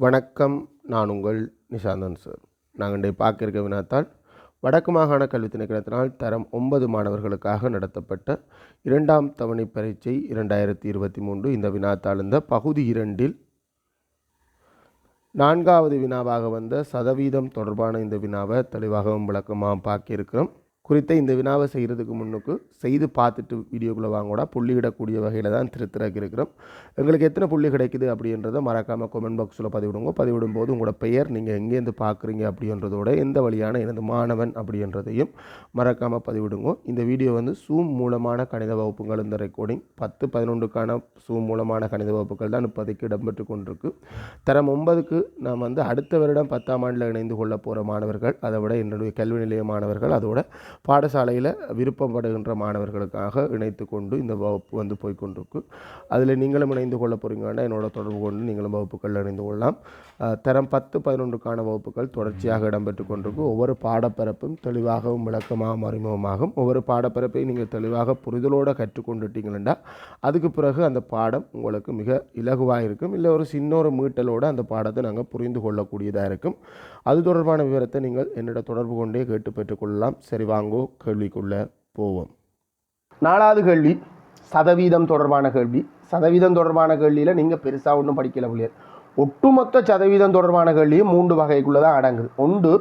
வணக்கம் நான் உங்கள் நிஷாந்தன் சார். நாங்கள் இன்றைய பார்க்க இருக்க வினாத்தால் வடக்கு மாகாண கல்வி திணைக்களத்தினால் தரம் ஒன்பது மாணவர்களுக்காக நடத்தப்பட்ட இரண்டாம் தவணை பரீட்சை இரண்டாயிரத்தி இருபத்தி மூன்று இந்த வினாத்தாள் இந்த பகுதி இரண்டில் நான்காவது வினாவாக வந்த சதவீதம் தொடர்பான இந்த வினாவை தெளிவாகவும் விளக்கமாக பார்க்கிருக்கிறோம் குறித்த இந்த வினாவை செய்கிறதுக்கு முன்னுக்கு செய்து பார்த்துட்டு வீடியோக்குள்ளே கூட புள்ளியிடக்கூடிய வகையில் தான் திருத்திறக்கு இருக்கிறோம். எங்களுக்கு எத்தனை புள்ளி கிடைக்குது அப்படின்றத மறக்காமல் கமெண்ட் பாக்ஸில் பதிவிடுங்க. பதிவிடும் போது உங்களோட பெயர் நீங்கள் எங்கேருந்து பார்க்குறீங்க அப்படின்றதோட எந்த வழியான எனது மாணவன் அப்படின்றதையும் மறக்காமல் பதிவிடுங்க. இந்த வீடியோ வந்து சூம் மூலமான கணித வகுப்புகள் இந்த ரெக்கார்டிங் பத்து பதினொன்றுக்கான சூம் மூலமான கணித வகுப்புகள் தான் இப்போதைக்கு இடம்பெற்று கொண்டிருக்கு. தரம் ஒன்பதுக்கு நாம் வந்து அடுத்த வருடம் பத்தாம் ஆண்டில் இணைந்து கொள்ள போகிற மாணவர்கள் அதை விட என்னுடைய கல்வி நிலைய மாணவர்கள் அதோட பாடசாலையில் விருப்பப்படுகின்ற மாணவர்களுக்காக இணைத்து கொண்டு இந்த வகுப்பு வந்து போய்க்கொண்டிருக்கு அதில் நீங்களும் இணைந்து கொள்ள போகிறீங்கன்னா என்னோட தொடர்பு கொண்டு நீங்களும் வகுப்புகளில் இணைந்து கொள்ளலாம். தரம் பத்து பதினொன்றுக்கான வகுப்புகள் தொடர்ச்சியாக இடம்பெற்று கொண்டிருக்கு. ஒவ்வொரு பாடப்பரப்பும் தெளிவாகவும் விளக்கமாகவும் அறிமுகமாகும் ஒவ்வொரு பாடப்பரப்பையும் நீங்கள் தெளிவாக புரிதலோடு கற்றுக்கொண்டுட்டீங்கன்னா அதுக்கு பிறகு அந்த பாடம் உங்களுக்கு மிக இலகுவாக இருக்கும். இல்லை ஒரு சின்ன ஒரு மீட்டலோடு அந்த பாடத்தை நாங்கள் புரிந்து கொள்ளக்கூடியதாக இருக்கும். அது தொடர்பான விவரத்தை நீங்கள் என்னிட தொடர்பு கொண்டே கேட்டு பெற்றுக்கொள்ளலாம் சரி வாங்க. கேள்விக்குள்ளே போவோம். நாலாவது கேள்வி சதவீதம் தொடர்பான கேள்வி. சதவீதம் தொடர்பான கேள்வியில் நீங்கள் பெருசாக ஒன்றும் படிக்கல பிள்ளையர். ஒட்டுமொத்த சதவீதம் தொடர்பான கேள்வியும் மூன்று வகைக்குள்ளே தான் அடங்குது. ஒன்று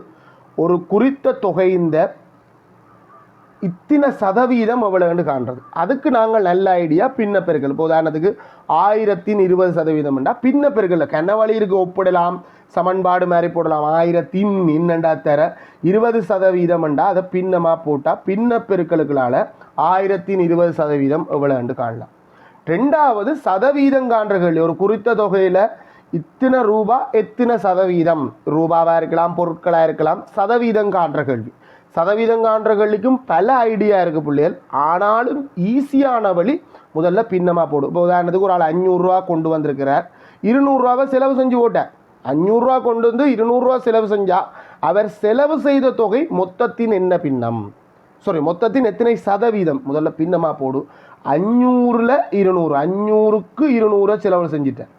ஒரு குறித்த தொகைஇந்த இத்தனை சதவீதம் எவ்வளோன்னு காண்றது. அதுக்கு நாங்கள் நல்ல ஐடியா பின்ன பெருக்கல். இப்போ உதாரணத்துக்கு ஆயிரத்தின் இருபது சதவீதம்ண்டா பின்ன பெருக்கல் கனவழியிற்கு ஒப்பிடலாம். சமன்பாடு மாதிரி போடலாம். ஆயிரத்தின் இன்னண்டா தர? இருபது சதவீதம்ண்டா? அதை பின்னமாக போட்டால் பின்ன பெருக்கலுக்களால் ஆயிரத்தின் இருபது சதவீதம் எவ்வளோன்னு காணலாம். ரெண்டாவது சதவீதம் காண்ற கேள்வி ஒரு குறித்த தொகையில் இத்தனை ரூபா எத்தனை சதவீதம்? ரூபாவாக இருக்கலாம் பொருட்களாக இருக்கலாம் சதவீதம் காண்ற கேள்வி. சதவீதம் காண்ற கேள்விக்கும் பல ஐடியா இருக்குது பிள்ளைகள். ஆனாலும் ஈஸியான வழி முதல்ல பின்னமாக போடும் இப்போ உதாரணத்துக்கு ஒரு ஆள் அஞ்சூறுரூவா கொண்டு வந்திருக்கிறார். இருநூறுரூவாவை செலவு செஞ்சு போட்டார் அஞ்சூறுரூவா கொண்டு வந்து இருநூறுவா செலவு செஞ்சால் அவர் செலவு செய்த தொகை மொத்தத்தின் என்ன பின்னம்? சாரி மொத்தத்தின் எத்தனை சதவீதம்? முதல்ல பின்னமாக போடு. அஞ்சூறில் இருநூறு. அஞ்சூறுக்கு இருநூறை செலவு செஞ்சிட்டேன்.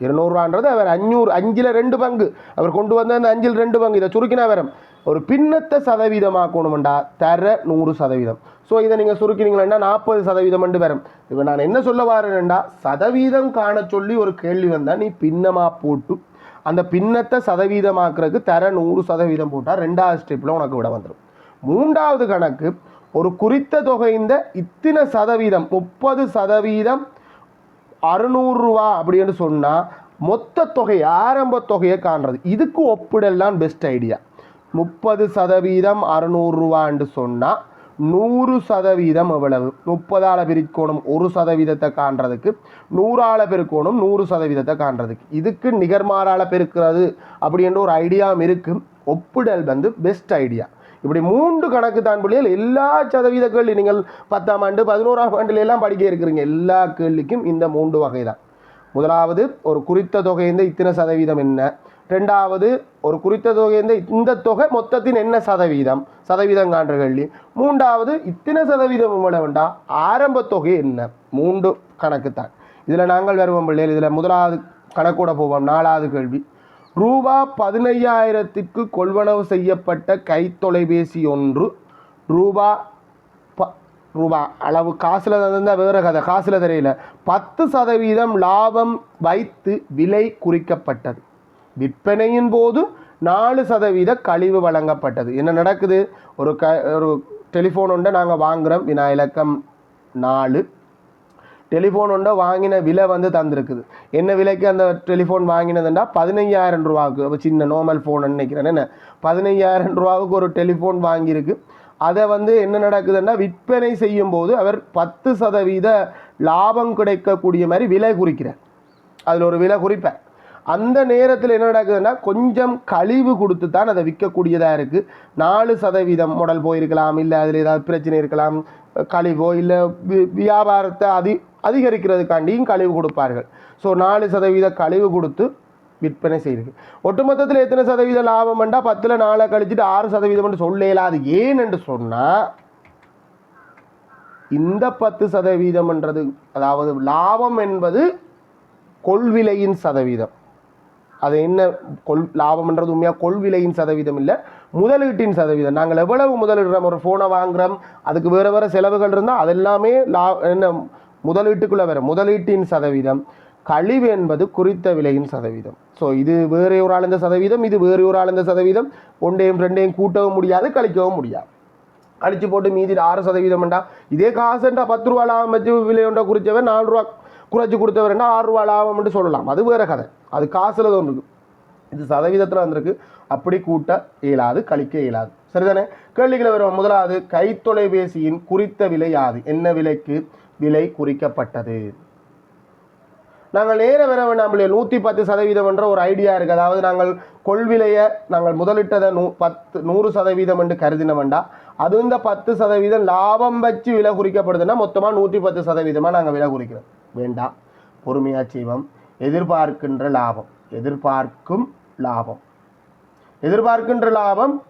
இருநூறுவான்றது அவர் அஞ்சூறு அஞ்சில் ரெண்டு பங்கு. அவர் கொண்டு வந்த அந்த அஞ்சில் ரெண்டு பங்கு. இதை சுருக்கினா வரும் ஒரு பின்னத்தை சதவீதமாக்கணுமெண்டா? தர நூறு சதவீதம். ஸோ இதை நீங்கள் சுருக்கினீங்களா நாற்பது சதவீதம் வரும் இப்போ நான் என்ன சொல்ல வரேன்டா சதவீதம் காண சொல்லி ஒரு கேள்வி வந்தால் நீ பின்னமாக போட்டு அந்த பின்னத்தை சதவீதமாக்குறதுக்கு தர நூறு சதவீதம் போட்டால் ரெண்டாவது ஸ்டெப்பில் உனக்கு விட வந்துடும் மூன்றாவது கணக்கு ஒரு குறித்த தொகை இந்த இத்தனை சதவீதம் முப்பது சதவீதம் அறுநூறுரூவா அப்படின்னு சொன்னால் மொத்த தொகை ஆரம்ப தொகையை காண்றது. இதுக்கு ஒப்பிடலாம் பெஸ்ட் ஐடியா முப்பது சதவீதம் அறுநூறுரூவான்னு சொன்னால் நூறு சதவீதம் எவ்வளவு? முப்பதால் பிரிக்கணும் ஒரு சதவீதத்தை காண்றதுக்கு நூறால் பெருக்கணும் நூறு சதவீதத்தை காண்றதுக்கு. இதுக்கு நிகர்மாறால் பெருக்கிறது அப்படின்ற ஒரு ஐடியாவும் இருக்கு. ஒப்பிடல் வந்து பெஸ்ட் ஐடியா இப்படி மூன்று கணக்கு தான் பிள்ளைகள். எல்லா சதவீத கேள்வி நீங்கள் பத்தாம் ஆண்டு பதினோராம் ஆண்டுல எல்லாம் படிக்க இருக்கிறீங்க. எல்லா கேள்விக்கும் இந்த மூன்று வகை தான் முதலாவது ஒரு குறித்த தொகை இந்த இத்தனை சதவீதம் என்ன? ரெண்டாவது ஒரு குறித்த தொகை இந்த இந்த தொகை மொத்தத்தின் என்ன சதவீதம்? சதவீதம் காண்ற கேள்வி மூன்றாவது இத்தனை சதவீதம் எவ்வளவு வேண்டாம் ஆரம்ப தொகை என்ன? மூன்று கணக்கு தான் இதில் நாங்கள் வருவோம் பிள்ளைகள் இதில் முதலாவது கணக்கூட போவோம் நாலாவது கேள்வி. ரூபா பதினையாயிரத்திற்கு கொள்வனவு செய்யப்பட்ட கைத்தொலைபேசி ஒன்று ரூபா ப ரூபா அளவு காசில் இருந்தால் வேறு கதை காசில் தெரியல. பத்து சதவீதம் லாபம் வைத்து விலை குறிக்கப்பட்டது. விற்பனையின் போது நாலு சதவீத கழிவு வழங்கப்பட்டது. என்ன நடக்குது? ஒரு க ஒரு டெலிஃபோன் ஒன்றை நாங்கள் வாங்குகிறோம் வினா இலக்கம் நாலு. டெலிஃபோன் ஒன்றை வாங்கின விலை வந்து தந்திருக்குது. என்ன விலைக்கு அந்த டெலிஃபோன் வாங்கினதுண்டா பதினைஞ்சாயிரம் ரூபாவுக்கு. அப்போ சின்ன நார்மல் ஃபோன் நினைக்கிறேன். என்ன? பதினைஞ்சாயிரம் ரூபாவுக்கு ஒரு டெலிஃபோன் வாங்கியிருக்கு. அதை வந்து என்ன நடக்குதுன்னா விற்பனை செய்யும் போது அவர் பத்து சதவீத லாபம் கிடைக்கக்கூடிய மாதிரி விலை குறிக்கிறார். அதில் ஒரு விலை குறிப்பேன். அந்த நேரத்தில் என்ன நடக்குதுன்னா கொஞ்சம் கழிவு கொடுத்து தான் அதை விற்கக்கூடியதாக இருக்குது நாலு சதவீதம் முடல் போயிருக்கலாம் இல்லை அதில் ஏதாவது பிரச்சனை இருக்கலாம் கழிவோ இல்லை வியாபாரத்தை அதி அதிகரிக்கிறதுக்காண்டியும் கழிவு கொடுப்பார்கள். ஸோ நாலு சதவீத கழிவு கொடுத்து விற்பனை செய்யுது ஒட்டுமொத்தத்தில் எத்தனை சதவீத லாபம் பத்தில் நாளை கழிச்சிட்டு ஆறு சதவீதம் சொல்லலாம் அது ஏன் என்று சொன்னால் இந்த பத்து சதவீதம்ன்றது அதாவது லாபம் என்பது கொள்விலையின் சதவீதம். அது என்ன கொள் லாபம்ன்றது உண்மையாக கொள்விலையின் சதவீதம் இல்லை முதலீட்டின் சதவீதம். நாங்கள் எவ்வளவு முதலிடுறோம்? ஒரு ஃபோனை வாங்குறோம் அதுக்கு வேறு வேறு செலவுகள் இருந்தால் அதெல்லாமே லா என்ன முதலீட்டுக்குள்ளே வேறு முதலீட்டின் சதவீதம் கழிவு என்பது குறித்த விலையின் சதவீதம். ஸோ இது வேறு ஒரு ஆளுந்த சதவீதம் இது வேறு ஒரு ஆளுந்த சதவீதம். ஒன்றையும் ரெண்டையும் கூட்டவும் முடியாது கழிக்கவும் முடியாது. கழிச்சு போட்டு மீதி ஆறு சதவீதம்ண்டா. இதே காசுண்டா பத்து ரூபா லாபம் வச்சு விலையுண்டா குறிச்சவன் நாலு ரூபா குறைச்சி கொடுத்தவர்னா ஆறு ரூபா லாபம்னு சொல்லலாம். அது வேறு கதை. அது காசுல தான் இருக்கு இது சதவீதத்தில் வந்திருக்கு. அப்படி கூட்ட இயலாது கழிக்க இயலாது. சரிதானே? கேள்விகளை வரும் முதலாவது கைத்தொலைபேசியின் குறித்த விலை யாது? என்ன விலைக்கு விலை குறிக்கப்பட்டது? நாங்கள் நேர வர வேண்டாம் நூற்றி பத்து சதவீதம் என்ற ஒரு ஐடியா இருக்குது அதாவது நாங்கள் கொள்விலையை நாங்கள் முதலிட்டதை நூ பத்து நூறு சதவீதம் என்று கருதின வேண்டாம் அது இந்த பத்து சதவீதம் லாபம் வச்சு விலை குறிக்கப்படுதுன்னா மொத்தமாக நூற்றி பத்து சதவீதமாக நாங்கள் விலை குறிக்கிறோம். வேண்டாம். பொறுமையாக செய்வோம். எதிர்பார்க்கின்ற லாபம். எதிர்பார்க்கும் லாபம். எதிர்பார்க்கின்ற லாபம்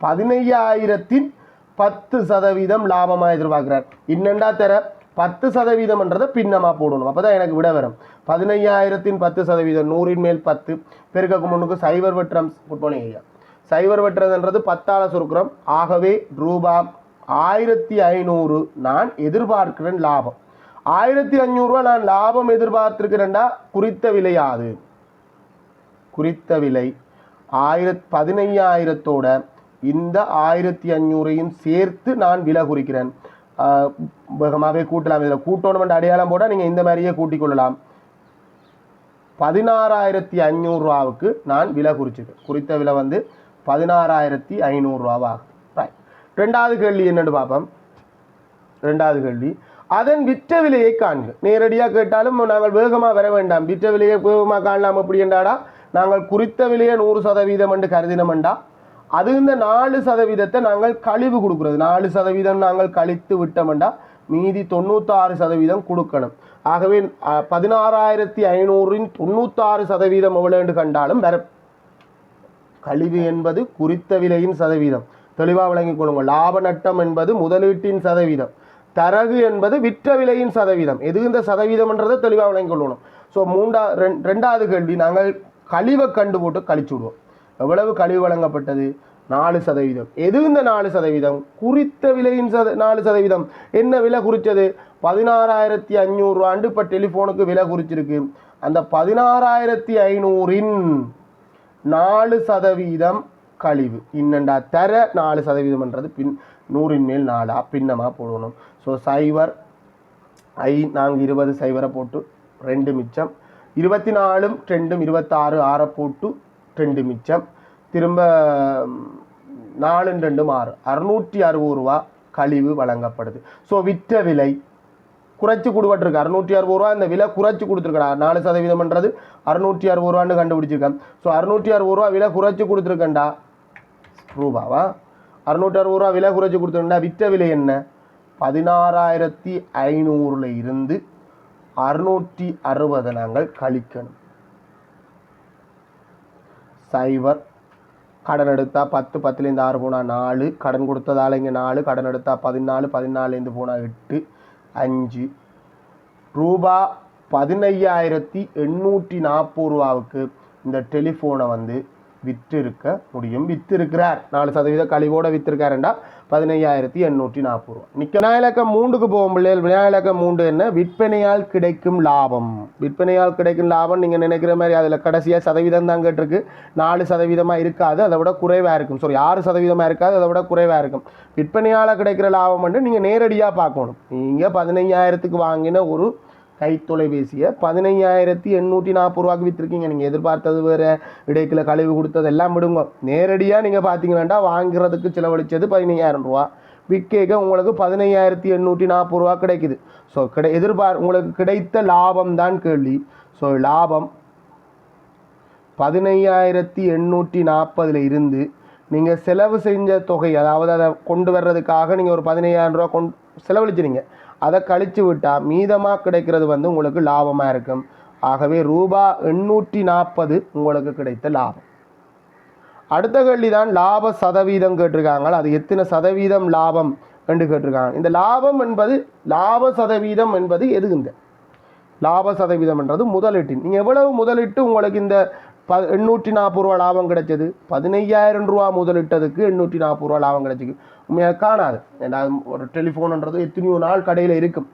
பதினையாயிரத்தின் பத்து சதவீதம் லாபமாக எதிர்பார்க்கிறார். இன்னெண்டா தர பத்து சதவீதம்ன்றதை பின்னமாக போடணும். அப்போ தான் எனக்கு விட வரும். பதினையாயிரத்தின் பத்து சதவீதம் நூறின் மேல் பத்து. பெருக்க முன்னுக்கு சைபர் வெற்றம் குட்போனி ஐயா சைபர் வெட்டுறதுன்றது பத்தால சுருக்கிறோம். ஆகவே ரூபா ஆயிரத்தி ஐநூறு நான் எதிர்பார்க்கிறேன் லாபம். ஆயிரத்தி அஞ்சூறுரூவா நான் லாபம் எதிர்பார்த்துருக்கிறேன்டா குறித்த விலையாது குறித்த விலை ஆயிரத் பதினையாயிரத்தோட இந்த ஆயிரத்தி அஞ்சூறையும் சேர்த்து நான் விலை குறிக்கிறேன். வேகமாகவே கூட்டலாம். இதில் கூட்டணும் அடையாளம் போட நீங்கள் இந்த மாதிரியே கூட்டிக் கொள்ளலாம். பதினாறாயிரத்தி ஐநூறுரூவாவுக்கு நான் விலை குறிச்சிருக்கேன் குறித்த விலை வந்து பதினாறாயிரத்தி ஐநூறுரூவாவாகும் ரைட் ரெண்டாவது கேள்வி என்னென்னு பார்ப்போம். ரெண்டாவது கேள்வி. அதன் விற்ற விலையை காண்க. நேரடியாக கேட்டாலும் நாங்கள் வேகமாக வர வேண்டாம். விற்ற விலையை வேகமாக காணலாம் அப்படி என்றாடா? நாங்கள் குறித்த விலையை நூறு சதவீதம் என்று கருதினமெண்டா அது இந்த நாலு சதவீதத்தை நாங்கள் கழிவு கொடுக்குறது. நாலு சதவீதம் நாங்கள் கழித்து விட்டோம்டா மீதி தொண்ணூத்தாறு சதவீதம் கொடுக்கணும். ஆகவே பதினாறாயிரத்தி ஐநூறின் தொண்ணூத்தாறு சதவீதம் எவ்வளோ என்று கண்டாலும் வர கழிவு என்பது குறித்த விலையின் சதவீதம். தெளிவாக விளங்கிக் கொள்ளுங்கள். லாப நட்டம் என்பது முதலீட்டின் சதவீதம். தரகு என்பது விற்ற விலையின் சதவீதம். எது இந்த சதவீதம்ன்றதை தெளிவாக விளங்கிக் கொள்ளணும். ஸோ மூண்டா ரெண்- ரெண்டாவது கேள்வி நாங்கள் கழிவை கண்டு போட்டு கழிச்சு விடுவோம். எவ்வளவு கழிவு வழங்கப்பட்டது? நாலு சதவீதம். எது இந்த நாலு சதவீதம்? குறித்த விலையின் சத நாலு சதவீதம். என்ன விலை குறித்தது? பதினாறாயிரத்தி அஞ்சூறுரூவாண்டு இப்போ டெலிஃபோனுக்கு விலை குறிச்சிருக்கு. அந்த பதினாறாயிரத்தி ஐநூறின் நாலு சதவீதம் கழிவு. இன்னண்டா தர நாலு சதவீதம்ன்றது பின் நூறின் மேல் நாலா பின்னமாக போடணும். ஸோ சைவர் ஐ நாங்கள் இருபது சைவரை போட்டு ரெண்டு மிச்சம். இருபத்தி நாலும் ரெண்டும் இருபத்தாறு ஆறை போட்டு ரெண்டு மிச்சம். திரும்ப நாலு நாலும் ரெண்டும் ஆறு அறுநூற்றி அறுபது ரூபா கழிவு வழங்கப்படுது. ஸோ விற்ற விலை குறைச்சி கொடுபட்டிருக்கு. அறுநூற்றி அறுபது ரூபா இந்த விலை குறைச்சி கொடுத்துருக்கடா. நாலு சதவீதம்ன்றது அறுநூற்றி அறுபது ரூபான்னு கண்டுபிடிச்சிருக்கேன். ஸோ அறுநூற்றி அறுபது ரூபா விலை குறைச்சி கொடுத்துருக்கேன்டா. ரூபாவா? அறுநூற்றி அறுபது ரூபா விலை குறைச்சி கொடுத்துருக்கேன்டா. விற்ற விலை என்ன? பதினாறாயிரத்தி ஐநூறுல இருந்து அறுநூற்றி அறுபதை நாங்கள் கழிக்கணும். சைபர் கடன் எடுத்தால் பத்து பத்துலேருந்து ஆறு போனால் நாலு கடன் கொடுத்ததால இங்கே நாலு கடன் எடுத்தால் பதினாலு பதினாலேருந்து போனால் எட்டு அஞ்சு. ரூபா பதினையாயிரத்தி எண்ணூற்றி நாற்பது ரூபாவுக்கு இந்த டெலிஃபோனை வந்து விற்றிருக்க முடியும் விற்றிருக்கிறார். நாலு சதவீத கழிவோட விற்றிருக்காருண்டா. பதினையாயிரத்தி எண்ணூற்றி நாற்பது ரூபா நிக்க விநாயகம் மூன்றுக்கு போகும் பிள்ளைகள். விநாயகம் மூன்று என்ன? விற்பனையால் கிடைக்கும் லாபம். விற்பனையால் கிடைக்கும் லாபம் நீங்கள் நினைக்கிற மாதிரி அதில் கடைசியாக சதவீதம் தான் கேட்டிருக்கு. நாலு சதவீதமாக இருக்காது. அதை விட குறைவாக இருக்கும். சாரி ஆறு சதவீதமாக இருக்காது. அதை விட குறைவாக இருக்கும். விற்பனையால் கிடைக்கிற லாபம் வந்து நீங்கள் நேரடியாக பார்க்கணும். நீங்கள் பதினைஞ்சாயிரத்துக்கு வாங்கின ஒரு கைத்தொலைபேசியை பதினையாயிரத்தி எண்ணூற்றி நாற்பது ரூபாய்க்கு விற்றுருக்கீங்க நீங்கள் எதிர்பார்த்தது வேறு இடைக்கில் கழிவு கொடுத்தது எல்லாம் விடுங்க. நேரடியாக நீங்கள் பார்த்தீங்கன்னா வாங்குறதுக்கு செலவழித்தது பதினையாயிரம் ரூபா. விற்கேக்க உங்களுக்கு பதினையாயிரத்தி எண்ணூற்றி நாற்பது ரூபா கிடைக்குது. ஸோ கிடை எதிர்பார் உங்களுக்கு கிடைத்த லாபம் தான் கேள்வி. ஸோ லாபம் பதினையாயிரத்தி எண்ணூற்றி நாற்பதில் இருந்து நீங்கள் செலவு செஞ்ச தொகை அதாவது அதை கொண்டு வர்றதுக்காக நீங்கள் ஒரு பதினையாயிரம் ரூபா கொண்டு செலவழிச்சிருங்க. அதை கழித்து விட்டால் மீதமாக கிடைக்கிறது வந்து உங்களுக்கு லாபமாக இருக்கும். ஆகவே ரூபா எண்ணூற்றி நாற்பது உங்களுக்கு கிடைத்த லாபம். அடுத்த கேள்வி தான் லாப சதவீதம் கேட்டிருக்காங்க. அது எத்தனை சதவீதம் லாபம் என்று கேட்டிருக்காங்க. இந்த லாபம் என்பது லாப சதவீதம் என்பது எது இந்த லாப சதவீதம் என்றது முதலீட்டின். நீங்கள் எவ்வளவு முதலிட்டு உங்களுக்கு இந்த ப எண்ணூற்றி நாற்பது ரூபா லாபம் கிடைச்சது. பதினையாயிரம் ரூபா முதலிட்டதுக்கு எண்ணூற்றி நாற்பது ரூபா லாபம் கிடைச்சிக்கு உண்மையாக காணாது. ஏன்னா ஒரு டெலிஃபோன்ன்றது எத்தனையோ நாள் கடையில் இருக்கும்.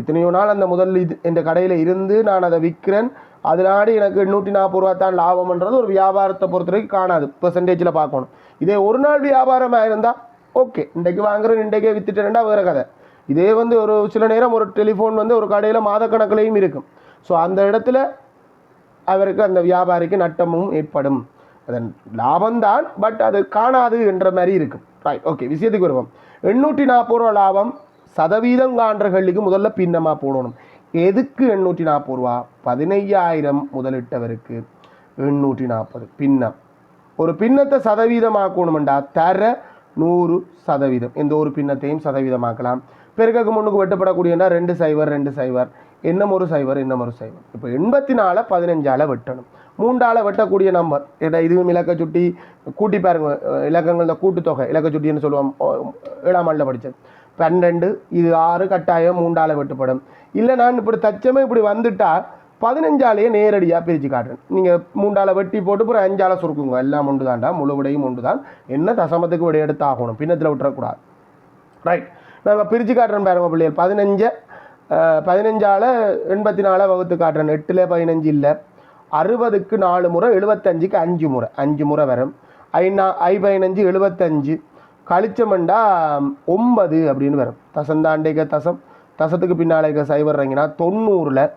எத்தனையோ நாள் அந்த முதல் இது இந்த கடையில் இருந்து நான் அதை விற்கிறேன் அதனால எனக்கு எண்ணூற்றி நாற்பது ரூபா தான் லாபம்ன்றது ஒரு வியாபாரத்தை பொறுத்த வரைக்கும் காணாது. பெர்சன்டேஜில் பார்க்கணும். இதே ஒரு நாள் வியாபாரமாக இருந்தால் ஓகே இன்றைக்கு வாங்குறேன் இன்றைக்கே வித்துட்டேன்டா வேறு கதை. இதே வந்து ஒரு சில நேரம் ஒரு டெலிஃபோன் வந்து ஒரு கடையில் மாதக்கணக்கிலையும் இருக்கும். ஸோ அந்த இடத்துல அவருக்கு அந்த வியாபாரிக்கு நட்டமும் ஏற்படும். அதன் லாபம்தான் பட் அது காணாது என்ற மாதிரி இருக்கும். ரைட் ஓகே விஷயத்துக்கு வருவோம். எண்ணூற்றி நாற்பது ரூபா லாபம் சதவீதம் காண்றகளுக்கு முதல்ல பின்னமாக போடணும். எதுக்கு எண்ணூற்றி நாற்பது ரூபா? பதினையாயிரம் முதலிட்டவருக்கு எண்ணூற்றி நாற்பது பின்னம். ஒரு பின்னத்தை சதவீதமாக்கணுமெண்டா தர நூறு சதவீதம். எந்த ஒரு பின்னத்தையும் சதவீதமாக்கலாம். பெருக்கக்கு முன்னுக்கு வெட்டப்படக்கூடியண்டா ரெண்டு சைவர் ரெண்டு சைவர். இன்னும் ஒரு சைவர் இன்னும் ஒரு சைவர். இப்போ எண்பத்தி நாலு பதினஞ்சால வெட்டணும். மூன்றால் வெட்டக்கூடிய நம்பர் ஏன்னா இதுவும் இலக்க சுட்டி கூட்டி பாருங்க இலக்கங்கள் இந்த கூட்டுத்தொகை இலக்க சுட்டின்னு சொல்லுவோம் ஏழாம் ஆண்டில் படித்தது பன்னெண்டு இது ஆறு கட்டாயம் மூன்றால் வெட்டுப்படும். இல்லை நான் இப்படி தச்சமே இப்படி வந்துட்டால் பதினஞ்சாலேயே நேரடியாக பிரித்து காட்டுறேன். நீங்கள் மூண்டால வெட்டி போட்டு அப்புறம் அஞ்சால சுருக்குங்க. எல்லாம் ஒன்று தான்டா முழு விடையும் ஒன்று தான் என்ன தசமத்துக்கு விடை எடுத்து ஆகணும் பின்னத்தில் விட்டுறக்கூடாது. ரைட் நாங்கள் பிரித்து காட்டுறோம் பாருங்க பிள்ளைகள். பதினஞ்சு பதினஞ்சால் எண்பத்தி நாலாக வகுத்து காட்டுறேன். எட்டில் பதினஞ்சு இல்லை. அறுபதுக்கு நாலு முறை எழுபத்தஞ்சுக்கு அஞ்சு முறை. அஞ்சு முறை வரும். ஐநா ஐ பதினஞ்சு எழுபத்தஞ்சு கழிச்சமெண்டா ஒன்பது அப்படின்னு வரும். தசந்தாண்டிக தசம். தசத்துக்கு பின்னாலேக்க இருக்க சைவர்றீங்கன்னா தொண்ணூறில்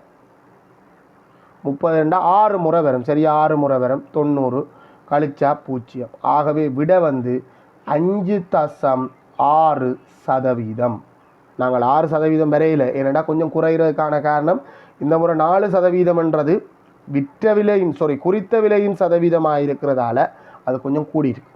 முப்பது ரெண்டா ஆறு முறை வரும். சரியா ஆறு முறை வரும். தொண்ணூறு. கழிச்சா பூஜ்ஜியம். ஆகவே விட வந்து அஞ்சு தசம் ஆறு சதவீதம். நாங்கள் ஆறு சதவீதம் வரையில ஏன்னா கொஞ்சம் குறைகிறதுக்கான காரணம் இந்த முறை நாலு சதவீதம்ன்றது விற்ற விலையின் சாரி குறித்த விலையின் சதவீதமாக இருக்கிறதால அது கொஞ்சம் கூடியிருக்கு.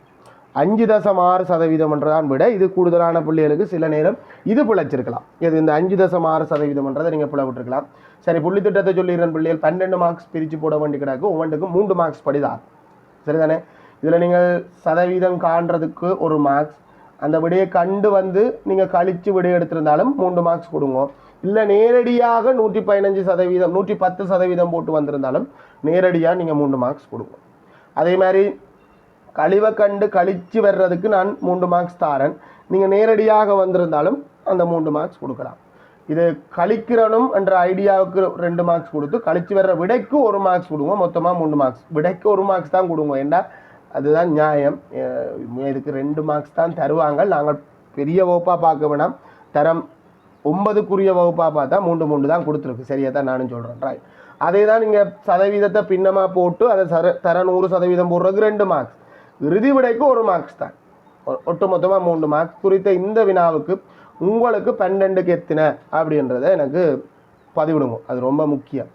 அஞ்சு தசம் ஆறு சதவீதம்ன்றதான் விட இது கூடுதலான பிள்ளைகளுக்கு சில நேரம் இது பிழைச்சிருக்கலாம். இது இந்த அஞ்சு தசம் ஆறு சதவீதம்ன்றதை நீங்கள் பிளவிட்டுருக்கலாம் சரி புள்ளி திட்டத்தை சொல்லிடுறேன் பிள்ளைகள் பன்னெண்டு மார்க்ஸ் பிரித்து போட வேண்டி கிடக்கு ஒவ்வொன்றுக்கும் மூன்று மார்க்ஸ் படிதான். சரிதானே? இதில் நீங்கள் சதவீதம் காண்றதுக்கு ஒரு மார்க்ஸ் அந்த விடையை கண்டு வந்து நீங்கள் கழித்து விடை எடுத்திருந்தாலும் மூன்று மார்க்ஸ் கொடுங்க. இல்லை நேரடியாக நூற்றி பதினஞ்சு சதவீதம் நூற்றி பத்து சதவீதம் போட்டு வந்திருந்தாலும் நேரடியாக நீங்கள் மூன்று மார்க்ஸ் கொடுங்க. அதே மாதிரி கழிவை கண்டு கழித்து வர்றதுக்கு நான் மூன்று மார்க்ஸ் தாரேன். நீங்கள் நேரடியாக வந்திருந்தாலும் அந்த மூன்று மார்க்ஸ் கொடுக்கலாம். இது கழிக்கிறனும் என்ற ஐடியாவுக்கு ரெண்டு மார்க்ஸ் கொடுத்து கழிச்சு வர்ற விடைக்கு ஒரு மார்க்ஸ் கொடுங்க. மொத்தமாக மூணு மார்க்ஸ் விடைக்கு ஒரு மார்க்ஸ் தான் கொடுங்க. ஏன்னா அதுதான் நியாயம். இதுக்கு ரெண்டு மார்க்ஸ் தான் தருவாங்க. நாங்கள் பெரிய வகுப்பாக பார்க்க வேணாம். தரம் ஒன்பதுக்குரிய வகுப்பாக பார்த்தா மூன்று மூன்று தான் கொடுத்துருக்கு. சரியாக தான் நானும் சொல்கிறேன் ரைட் அதே தான் நீங்கள் சதவீதத்தை பின்னமாக போட்டு அதை சர தர நூறு சதவீதம் போடுறதுக்கு ரெண்டு மார்க்ஸ் இறுதி விடைக்கு ஒரு மார்க்ஸ் தான். ஒட்டு ஒட்டுமொத்தமாக மூன்று மார்க்ஸ் குறித்த இந்த வினாவுக்கு உங்களுக்கு பன்னெண்டுக்கு எத்தின அப்படின்றத எனக்கு பதிவிடுங்க. அது ரொம்ப முக்கியம்.